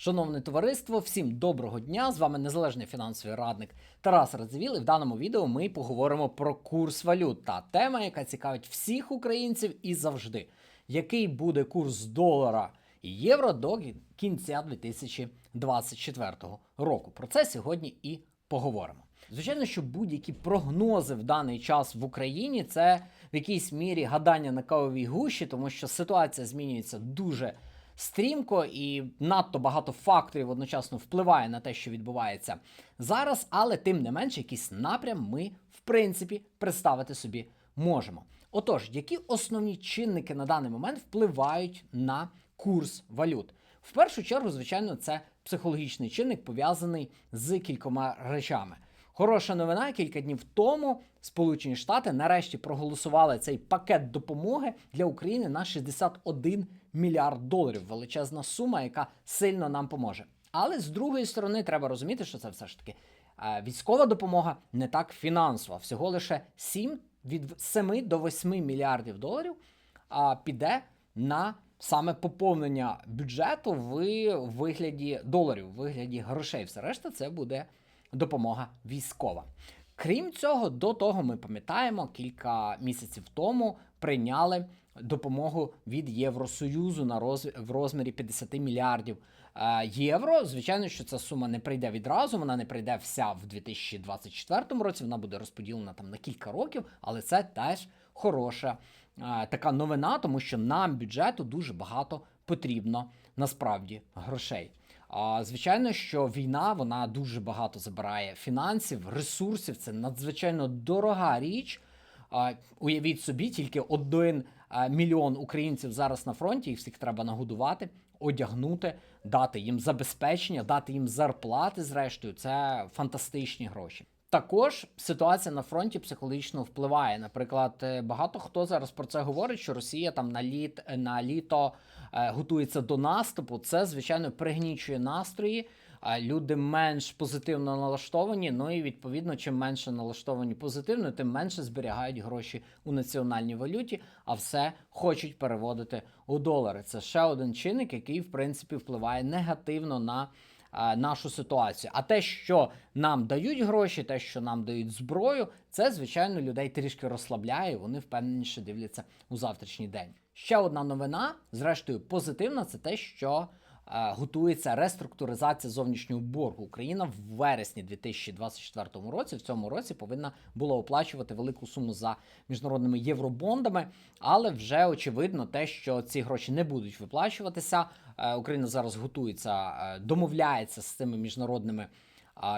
Шановне товариство, всім доброго дня! З вами незалежний фінансовий радник Тарас Радзивіл. І в даному відео ми поговоримо про курс валют та тема, яка цікавить всіх українців і завжди. Який буде курс долара і євро до кінця 2024 року? Про це сьогодні і поговоримо. Звичайно, що будь-які прогнози в даний час в Україні це в якійсь мірі гадання на кавовій гущі, тому що ситуація змінюється дуже стрімко і надто багато факторів одночасно впливає на те, що відбувається зараз, але тим не менше, якийсь напрям ми, в принципі, представити собі можемо. Отож, які основні чинники на даний момент впливають на курс валют? В першу чергу, звичайно, це психологічний чинник пов'язаний з кількома речами. Хороша новина, кілька днів тому Сполучені Штати нарешті проголосували цей пакет допомоги для України на 61 мільярд доларів. Величезна сума, яка сильно нам поможе. Але з другої сторони, треба розуміти, що це все ж таки е, військова допомога не так фінансова. Всього лише 7 від 7 до 8 мільярдів доларів а, піде на саме поповнення бюджету в вигляді доларів, в вигляді грошей. Все решта це буде допомога військова. Крім цього, до того ми пам'ятаємо, кілька місяців тому прийняли допомогу від Євросоюзу на роз... в розмірі 50 мільярдів е, євро. Звичайно, що ця сума не прийде відразу, вона не прийде вся в 2024 році. Вона буде розподілена там на кілька років, але це теж хороша е, така новина, тому що нам бюджету дуже багато потрібно насправді грошей. А звичайно, що війна вона дуже багато забирає фінансів, ресурсів. Це надзвичайно дорога річ. А, уявіть собі, тільки один мільйон українців зараз на фронті. Їх всіх треба нагодувати, одягнути, дати їм забезпечення, дати їм зарплати. Зрештою, це фантастичні гроші. Також ситуація на фронті психологічно впливає. Наприклад, е, багато хто зараз про це говорить, що Росія там на літ на літо е, готується до наступу. Це звичайно пригнічує настрої. А люди менш позитивно налаштовані. Ну і відповідно, чим менше налаштовані позитивно, тим менше зберігають гроші у національній валюті, а все хочуть переводити у долари. Це ще один чинник, який в принципі впливає негативно на нашу ситуацію. А те, що нам дають гроші, те, що нам дають зброю, це звичайно людей трішки розслабляє. Вони впевненіше дивляться у завтрашній день. Ще одна новина, зрештою, позитивна, це те, що готується реструктуризація зовнішнього боргу. Україна в вересні 2024 році, в цьому році, повинна була оплачувати велику суму за міжнародними євробондами, але вже очевидно те, що ці гроші не будуть виплачуватися. Е, Україна зараз готується, е, домовляється з цими міжнародними.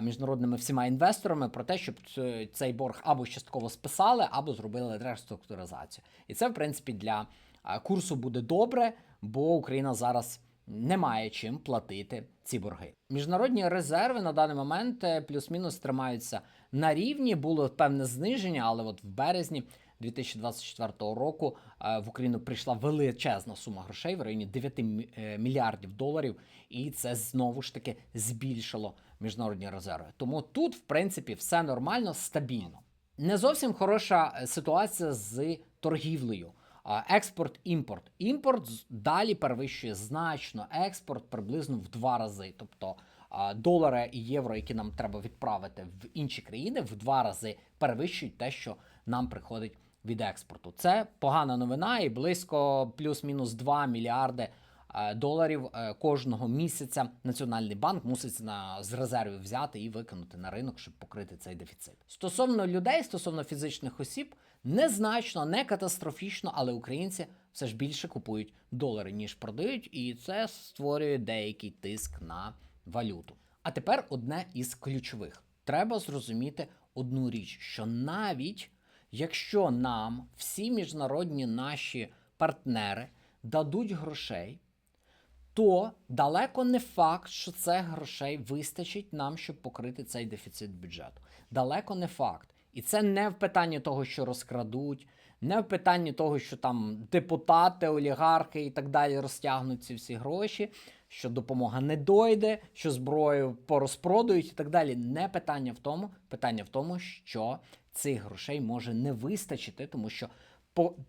Міжнародними всіма інвесторами про те, щоб цей борг або частково списали, або зробили реструктуризацію. І це, в принципі, для курсу буде добре, бо Україна зараз немає чим платити ці борги. Міжнародні резерви на даний момент е, плюс-мінус тримаються на рівні. Було певне зниження, але от в березні 2024 року е, в Україну прийшла величезна сума грошей в районі 9 е, мільярдів доларів, і це знову ж таки збільшило міжнародні резерви. Тому тут, в принципі, все нормально, стабільно. Не зовсім хороша ситуація з торгівлею. Експорт, імпорт. Імпорт далі перевищує значно експорт приблизно в два рази. Тобто долари і євро, які нам треба відправити в інші країни, в два рази перевищують те, що нам приходить від експорту. Це погана новина, і близько плюс-мінус 2 мільярди доларів е, кожного місяця Національний банк мусить на з резервів взяти і викинути на ринок, щоб покрити цей дефіцит. Стосовно людей, стосовно фізичних осіб, незначно, не катастрофічно, але українці все ж більше купують долари, ніж продають, і це створює деякий тиск на валюту. А тепер одне із ключових: треба зрозуміти одну річ, що навіть якщо нам всі міжнародні наші партнери дадуть грошей то далеко не факт, що це грошей вистачить нам, щоб покрити цей дефіцит бюджету. Далеко не факт. І це не в питанні того, що розкрадуть, не в питанні того, що там депутати, олігархи і так далі розтягнуть ці всі гроші, що допомога не дойде, що зброю порозпродають і так далі. Не питання в тому, питання в тому, що цих грошей може не вистачити, тому що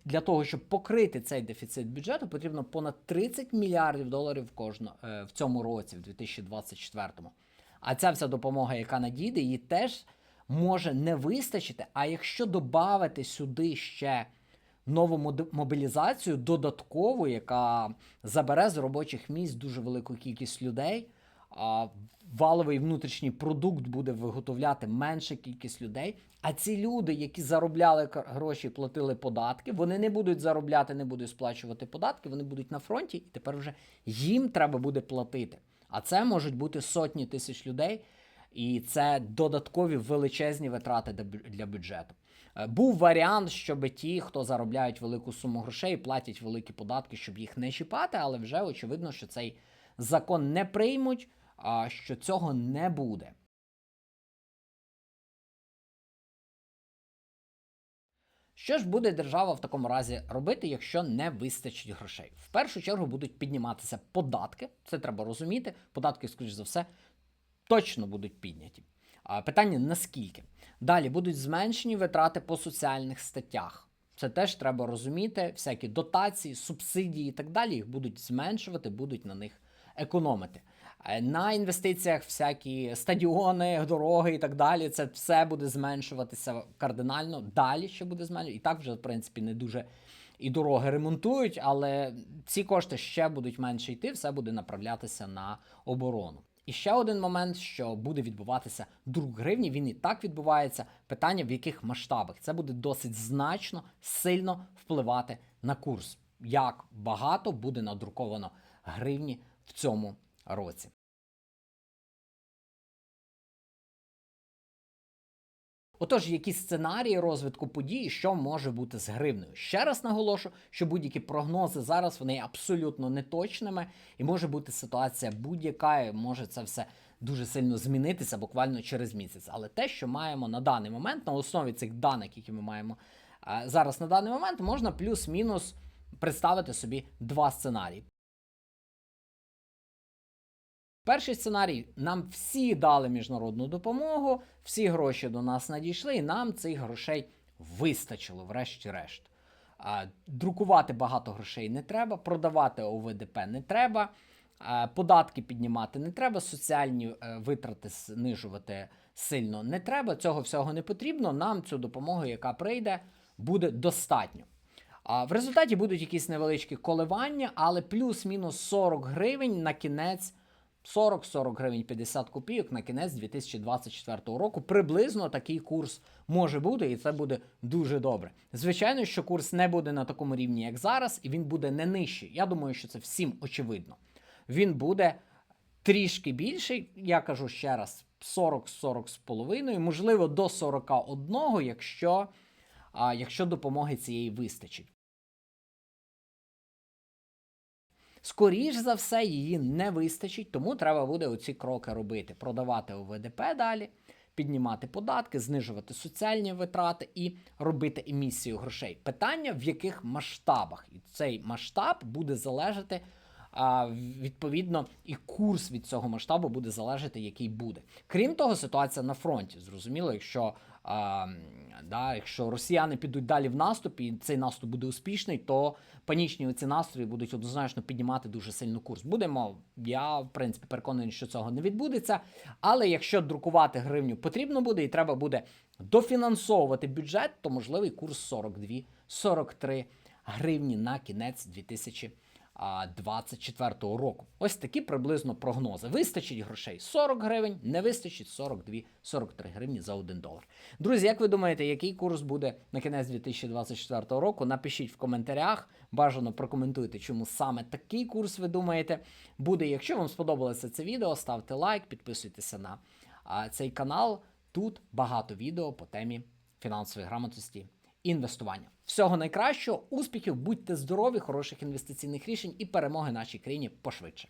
для того, щоб покрити цей дефіцит бюджету, потрібно понад 30 мільярдів доларів кожно, е, в цьому році, в 2024-му. А ця вся допомога, яка надійде, її теж може не вистачити. А якщо додати сюди ще нову мобілізацію, додаткову, яка забере з робочих місць дуже велику кількість людей, валовий внутрішній продукт буде виготовляти менша кількість людей. А ці люди, які заробляли гроші, платили податки, вони не будуть заробляти, не будуть сплачувати податки, вони будуть на фронті, і тепер вже їм треба буде платити. А це можуть бути сотні тисяч людей, і це додаткові величезні витрати для бю- для бюджету. Е, Був варіант, щоб ті, хто заробляють велику суму грошей, платять великі податки, щоб їх не чіпати, але вже очевидно, що цей закон не приймуть, що цього не буде. Що ж буде держава в такому разі робити, якщо не вистачить грошей? В першу чергу будуть підніматися податки. Це треба розуміти. Податки, скоріш за все, точно будуть підняті. А питання наскільки? Далі будуть зменшені витрати по соціальних статтях. Це теж треба розуміти. Всякі дотації, субсидії і так далі їх будуть зменшувати, будуть на них економити. Е, На інвестиціях всякі стадіони, дороги і так далі. Це все буде зменшуватися кардинально. Далі ще буде зменшуватися. І так вже, в принципі, не дуже і дороги ремонтують, але ці кошти ще будуть менше йти, все буде направлятися на оборону. І ще один момент, що буде відбуватися друг гривні, він і так відбувається. Питання в яких масштабах це буде досить значно, сильно впливати на курс. Як багато буде надруковано гривні в цьому році. Отож, які сценарії розвитку подій, що може бути з гривнею? Ще раз наголошу, що будь-які прогнози зараз вони абсолютно неточними, і може бути ситуація будь-яка, і може це все дуже сильно змінитися буквально через місяць. Але те, що маємо на даний момент, на основі цих даних, які ми маємо е, зараз на даний момент, можна плюс-мінус представити собі два сценарії. Перший сценарій: нам всі дали міжнародну допомогу, всі гроші до нас надійшли, і нам цих грошей вистачило, врешті-решт. Друкувати багато грошей не треба, продавати ОВДП не треба, податки піднімати не треба, соціальні е, витрати знижувати сильно не треба. Цього всього не потрібно. Нам цю допомогу, яка прийде, буде достатньо. А в результаті будуть якісь невеличкі коливання, але плюс-мінус 40 гривень на кінець 40-40 гривень 50 копійок на кінець 2024 року. Приблизно такий курс може бути, і це буде дуже добре. Звичайно, що курс не буде на такому рівні, як зараз, і він буде не нижчий. Я думаю, що це всім очевидно. Він буде трішки більший, я кажу ще раз, 40-40 з половиною, можливо, до 41, якщо, а, якщо допомоги цієї вистачить. Скоріш за все, її не вистачить, тому треба буде оці кроки робити: продавати ОВДП далі, піднімати податки, знижувати соціальні витрати і робити емісію грошей. Питання в яких масштабах, і цей масштаб буде залежати. А, відповідно, і курс від цього масштабу буде залежати, який буде. Крім того, ситуація на фронті. Зрозуміло, якщо, а, да, якщо росіяни підуть далі в наступ, і цей наступ буде успішний, то панічні оці настрої будуть однозначно піднімати дуже сильно курс. Будемо, я в принципі переконаний, що цього не відбудеться. Але якщо друкувати гривню потрібно буде, і треба буде дофінансовувати бюджет, то можливий курс 42-43 гривні на кінець 2000 2024 року. Ось такі приблизно прогнози. Вистачить грошей 40 гривень, не вистачить 42-43 гривні за 1 долар. Друзі, як ви думаєте, який курс буде на кінець 2024 року? Напишіть в коментарях. Бажано прокоментуйте, чому саме такий курс ви думаєте буде. Якщо вам сподобалося це відео, ставте лайк, підписуйтеся на цей канал. Тут багато відео по темі фінансової грамотності інвестування. Всього найкращого, успіхів, будьте здорові, хороших інвестиційних рішень і перемоги нашій країні пошвидше.